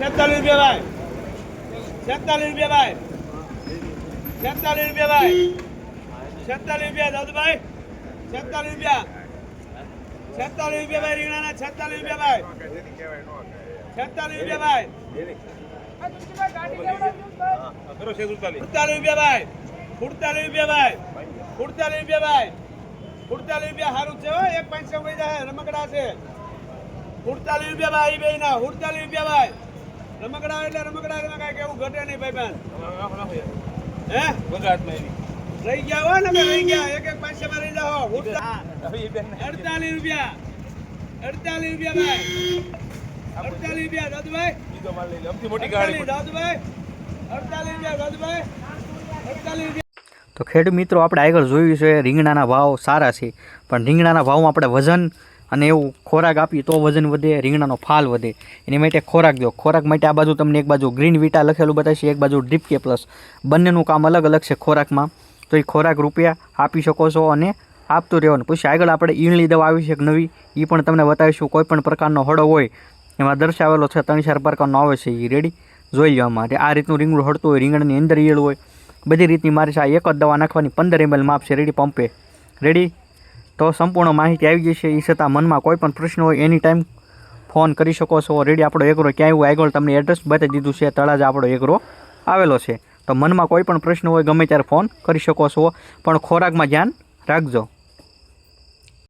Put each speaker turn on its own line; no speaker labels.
છેતાલીસ રૂપિયા ભાઈ. છેતાલીસ રૂપિયા ભાઈ. છેતાલીસ રૂપિયા ભાઈ. છેતાલીસ રૂપિયા દાદુભાઈ છેતાલીસ રૂપિયા છેતાલીસ રૂપિયા ભાઈ, રીંગણાના છેતાલીસ રૂપિયા ભાઈ. છેતાલીસ રૂપિયા ભાઈ. સુડતાલીસ રૂપિયા ભાઈ. સુડતાલીસ રૂપિયા ભાઈ. સુડતાલીસ રૂપિયા ભાઈ. સુડતાલીસ રૂપિયા સારું છે એક પાંચસો જાય રમકડા છે. સુડતાલીસ રૂપિયા ભાઈ બે ના સુડતાલીસ રૂપિયા ભાઈ. રમકડા એટલે રમકડા એમાં કાંઈ કેવું ઘટે નહીં ભાઈ બેન. હે? રહી ગયા હો ને રહી ગયા. એક એક પાંચસો માં રહી જાઓ. અડતાલીસ રૂપિયા. અડતાલીસ રૂપિયા ભાઈ. અડતાલીસ રૂપિયા દાદુભાઈ. અડતાલીસ દાદુભાઈ. અડતાલીસ રૂપિયા દાદુભાઈ. અડતાલીસ રૂપિયા.
તો ખેડૂત મિત્રો આપણે આગળ જોયું છે રીંગણાના ભાવ સારા છે. પણ રીંગણાના ભાવમાં આપણે વજન અને એવું ખોરાક આપીએ તો વજન વધે, રીંગણાનો ફાલ વધે. એની માટે ખોરાક દો. ખોરાક માટે આ બાજુ તમને એક બાજુ ગ્રીન વિટા લખેલું બતાવશે, એક બાજુ ડ્રીપ કે પ્લસ બંનેનું કામ અલગ અલગ છે ખોરાકમાં. તો એ ખોરાક રૂપિયા આપી શકો છો અને આપતું રહેવાનું. પછી આગળ આપણે ઈણલી દવા આવી છે એક નવી. એ પણ તમને બતાવીશું. કોઈ પણ પ્રકારનો હળો હોય, એમાં દર્શાવેલો છે ત્રણ ચાર પ્રકારનો આવે છે એ રેડી જોઈ લેવા અમારે આ રીતનું રીંગણું હળતું હોય, રીંગણની અંદર ઈયળ હોય. બધી રીતની મારી આ એક જ દવા નાખવાની, પંદર એમએલ માપ છે રેડી પંપે. રેડી તો સંપૂર્ણ માહિતી આવી જશે એ છતાં મનમાં કોઈ પણ પ્રશ્ન હોય એની ટાઈમ ફોન કરી શકો છો. રેડી આપણો એગ્રો ક્યાંય હોય આગળ તમને એડ્રેસ બતાવી દીધું છે. તળાજ આપણો એગ્રો આવેલો છે. તો મનમાં કોઈ પણ પ્રશ્ન હોય, ગમે ત્યારે ફોન કરી શકો છો. પણ ખોરાકમાં ધ્યાન રાખજો.